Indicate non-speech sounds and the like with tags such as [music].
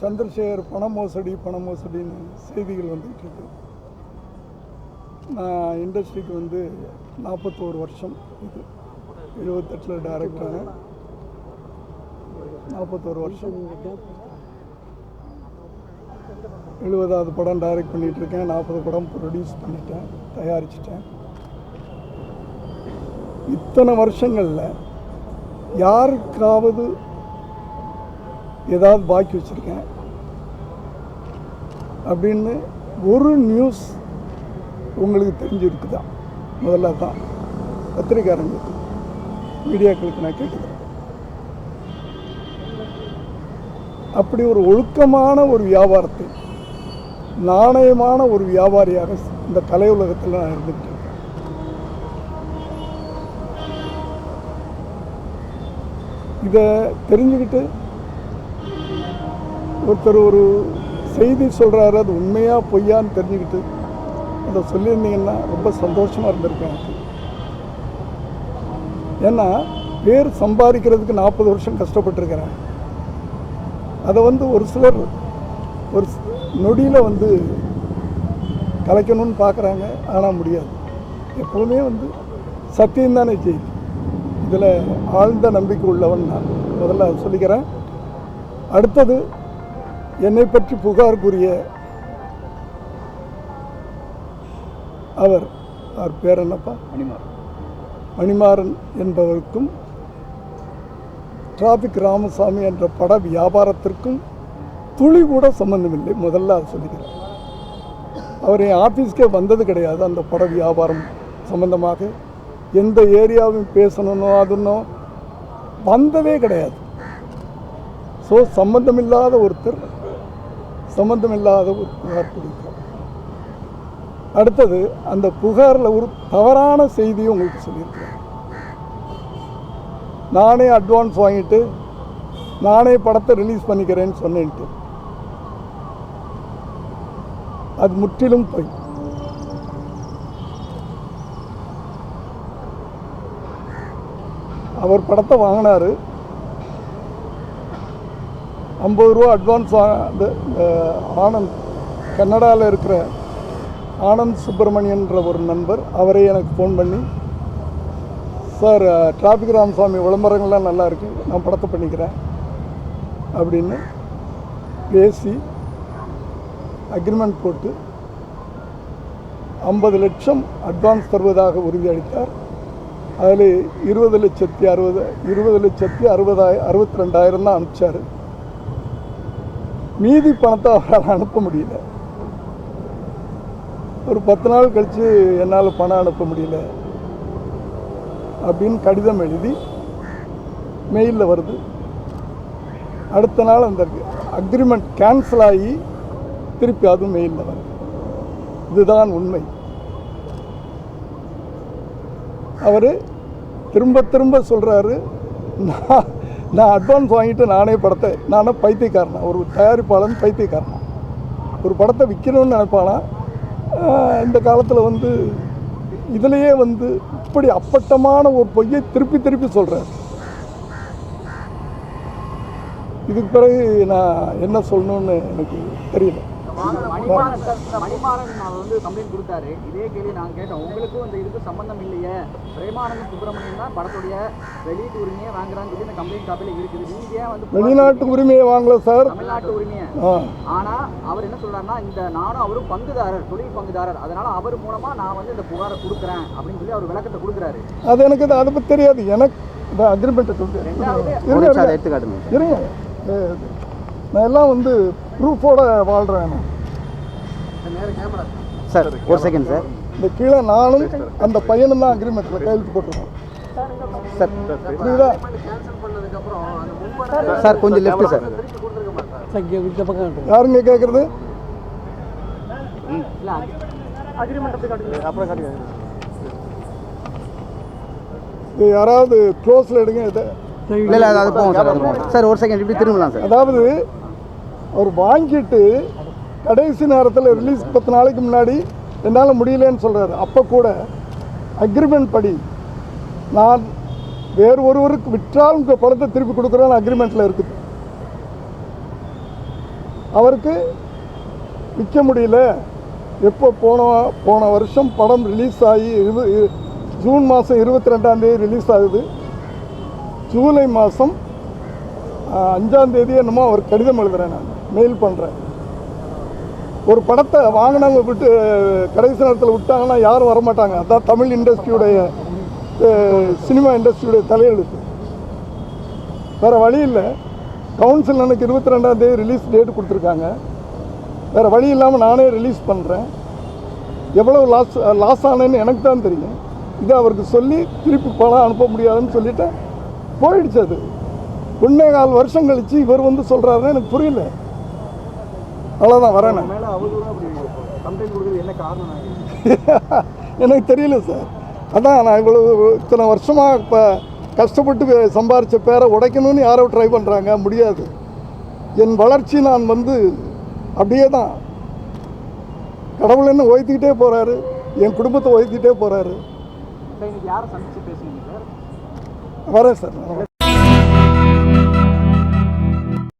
சந்திரசேகர் பண மோசடி பண மோசடின்னு செய்திகள் வந்துகிட்ருக்கு நான் இண்டஸ்ட்ரிக்கு வந்து நாற்பத்தோரு வருஷம் இது. எழுபத்தெட்டில் டைரக்டரான நாற்பத்தோரு வருஷம். எழுபதாவது படம் டைரக்ட் பண்ணிகிட்ருக்கேன் இருக்கேன். நாற்பது படம் ப்ரொடியூஸ் பண்ணிட்டேன். தயாரிச்சிட்டேன். இத்தனை வருஷங்களில் யாருக்காவது ஏதாவது பாக்கி வச்சுருக்கேன். அப்படின்னு ஒரு நியூஸ் உங்களுக்கு தெரிஞ்சிருக்குதா? முதல்ல தான் பத்திரிகாரங்களுக்கு மீடியாக்களுக்கு நான் கேட்குறேன் அப்படி ஒரு ஒழுக்கமான ஒரு வியாபாரத்தை நாணயமான ஒரு வியாபாரியாக இந்த கலை உலகத்தில் நான் இருந்துகிட்டு இருக்கேன். இதை தெரிஞ்சுக்கிட்டு ஒருத்தர் ஒரு செய்தி சொல்கிறாரு அது உண்மையாக பொய்யான்னு தெரிஞ்சுக்கிட்டு அதை சொல்லியிருந்தீங்கன்னா ரொம்ப சந்தோஷமாக இருந்திருக்கேன் எனக்கு. ஏன்னா பேர் சம்பாதிக்கிறதுக்கு நாற்பது வருஷம் கஷ்டப்பட்டுருக்கிறேன். அதை வந்து ஒரு சிலர் ஒரு நொடியில் வந்து கலைக்கணும்னு பார்க்குறாங்க ஆனால் முடியாது. எப்போவுமே வந்து சத்தியம்தானே செய்தி. இதில் ஆழ்ந்த நம்பிக்கை உள்ளவன் நான். முதல்ல அதை சொல்லிக்கிறேன். அடுத்தது என்னை பற்றி புகார் கூறிய அவர் அவர் பேர் என்னப்பா மணிமாறன் என்பவருக்கும் டிராபிக் ராமசாமி என்ற பட வியாபாரத்திற்கும் துளி கூட சம்பந்தமில்லை முதல்ல அதை சொல்லிக்கிறேன். அவர் என் ஆஃபீஸ்க்கே வந்தது கிடையாது அந்த பட வியாபாரம் சம்பந்தமாக. எந்த ஏரியாவும் பேசணுன்னோ அதுன்னோ வந்ததே கிடையாது. ஸோ சம்பந்தமில்லாத ஒருத்தர் சம்பந்தமில்லாத ஒரு புகார் கொடுக்கும் அடுத்தது அந்த புகாரில் ஒரு தவறான செய்தியை உங்களுக்கு சொல்லியிருக்கிறேன். நானே அட்வான்ஸ் வாங்கிட்டு நானே படத்தை ரிலீஸ் பண்ணிக்கிறேன்னு சொன்னேன்ட்டு. அது முற்றிலும் போய். அவர் படத்தை வாங்கினாரு. ஐம்பது ரூபா அட்வான்ஸ் இந்த ஆனந்த் கன்னடாவில் இருக்கிற ஆனந்த் சுப்பிரமணியன்ற ஒரு நண்பர் அவரே எனக்கு ஃபோன் பண்ணி சார் டிராஃபிக் ராமசாமி விளம்பரங்கள்லாம் நல்லா இருக்கு நான் படத்தை பண்ணிக்கிறேன் அப்படின்னு பேசி அக்ரிமெண்ட் போட்டு ஐம்பது லட்சம் அட்வான்ஸ் தருவதாக உறுதியளித்தார். அதில் இருபது லட்சத்தி அறுபது இருபது லட்சத்தி அறுபதாயிரம் அறுபத்தி ரெண்டாயிரம் தான் அனுப்பிச்சார். மீதி பணத்தை அவரால் அனுப்ப முடியல. ஒரு பத்து நாள் கழித்து என்னால் பணம் அனுப்ப முடியல அப்படின்னு கடிதம் எழுதி மெயிலில் வருது. அடுத்த நாள் அந்த அக்ரிமெண்ட் கேன்சல் ஆகி திருப்பி அதுவும் மெயிலில் வருது. இதுதான் உண்மை. அவர் திரும்ப திரும்ப சொல்கிறாரு நான் நான் அட்வான்ஸ் வாங்கிட்டு நானே படத்தை நானே பைத்தியக்காரனா. ஒரு தயாரிப்பாளன் பைத்தியக்காரனா. ஒரு படத்தை விற்கணும்னு நினைப்பானா? இந்த காலத்தில் வந்து இதுலேயே வந்து இப்படி அப்பட்டமான ஒரு பொய்யை திருப்பி திருப்பி சொல்கிறார் இதுக்கு பிறகு நான் என்ன சொல்லணும்னு எனக்கு தெரியல. மணிமாறன் வந்து கம்ப்ளைண்ட் கொடுத்தாரு. இதே கேள்வி நாங்க கேட்டோம் உங்களுக்கும் இந்த இதுக்கு சம்பந்தம் இல்லையே. பிரேமானந்த் சுப்பிரமணியன் தான் படத்துடைய வெளியீட்டு உரிமையை வாங்குறான்னு சொல்லி இந்த கம்ப்ளைண்ட் காப்பில இருக்குது. நீங்க ஏன் வந்து வெளிநாட்டு உரிமையை வாங்கல சார். தமிழ்நாட்டு உரிமையை. ஆனா அவர் என்ன சொல்றாருன்னா இந்த நானும் அவரும் பங்குதாரர் தொழில் பங்குதாரர். அதனால அவர் மூலமா நான் வந்து இந்த புகாரை கொடுக்குறேன் அப்படின்னு சொல்லி அவர் விளக்கத்தை கொடுக்குறாரு. அது எனக்கு அது- பற்றி தெரியாது. எனக்கு இந்த அக்ரிமெண்ட்டை ரெண்டாவது இருங்க இருங்க. நான் எல்லாம் வந்து ப்ரூஃபோட வாழ்கிறேன் சார் ஒரு செகண்ட் சார் இந்த கீழே நானும் அந்த பையனும் தான் அக்ரிமெண்ட்டில் கையெழுத்து போட்டுருக்கோம். சார் புரியுதா? சார் கொஞ்சம் லெஃப்ட் சார் யாருங்க கேட்குறது யாராவது க்ளோஸில் எடுங்க இதை. இல்ல இல்ல அது போகும் சார் சார் ஒரு செகண்ட் இப்படி திரும்பலாம் சார் அதாவது அவர் வாங்கிட்டு கடைசி நேரத்தில் ரிலீஸ் பத்து நாளைக்கு முன்னாடி என்னால் முடியலன்னு சொல்கிறாரு அப்போ கூட அக்ரிமெண்ட் படி நான் வேறு ஒருவருக்கு விற்றால் உங்கள் பணத்தை திருப்பி கொடுக்குறேன்னு அக்ரிமெண்ட்டில் இருக்குது. அவருக்கு விற்க முடியல. எப்போ போன போன வருஷம் படம் ரிலீஸ் ஆகி இரு ஜூன் மாதம் இருபத்தி ரெண்டாந்தேதி ரிலீஸ் ஆகுது. ஜூலை மாதம் அஞ்சாந்தேதி என்னமோ அவர் கடிதம் எழுதுகிறேன் நான். மெயில் பண்ணுறேன் ஒரு படத்தை வாங்கினவங்க விட்டு கடைசி நேரத்தில் விட்டாங்கன்னா யாரும் வரமாட்டாங்க. அதான் தமிழ் இண்டஸ்ட்ரியுடைய சினிமா இண்டஸ்ட்ரியுடைய தலையெழுத்து. வேறு வழி இல்லை. கவுன்சில் எனக்கு இருபத்தி ரெண்டாம் தேதி ரிலீஸ் டேட் கொடுத்துருக்காங்க. வேறு வழி இல்லாமல் நானே ரிலீஸ் பண்ணுறேன் எவ்வளோ லாஸ் லாஸ் ஆனேன்னு எனக்கு தான் தெரியும். இதை அவருக்கு சொல்லி திருப்பி பணம் அனுப்ப முடியாதுன்னு சொல்லிவிட்டு போயிடுச்சு அது. ஒன்றே கால் வருஷம் கழித்து இவர் வந்து சொல்கிறாருன்னு எனக்கு புரியல அவ்வளோதான் வரேன் நான். மேலே அவதூறு அப்படி கம்ப்ளைண்ட் கொடுக்குறது என்ன காரணம் [laughs] எனக்கு தெரியல சார். அதான் நான் இவ்வளோ இத்தனை வருஷமாக இப்போ கஷ்டப்பட்டு சம்பாரிச்ச பேரை உடைக்கணும்னு யாரோ ட்ரை பண்ணுறாங்க முடியாது. என் வளர்ச்சி நான் வந்து அப்படியே தான். கடவுள் என்ன உயர்த்திக்கிட்டே போகிறாரு என் குடும்பத்தை உயர்த்திக்கிட்டே போகிறாரு வரேன் சார் வரேன்.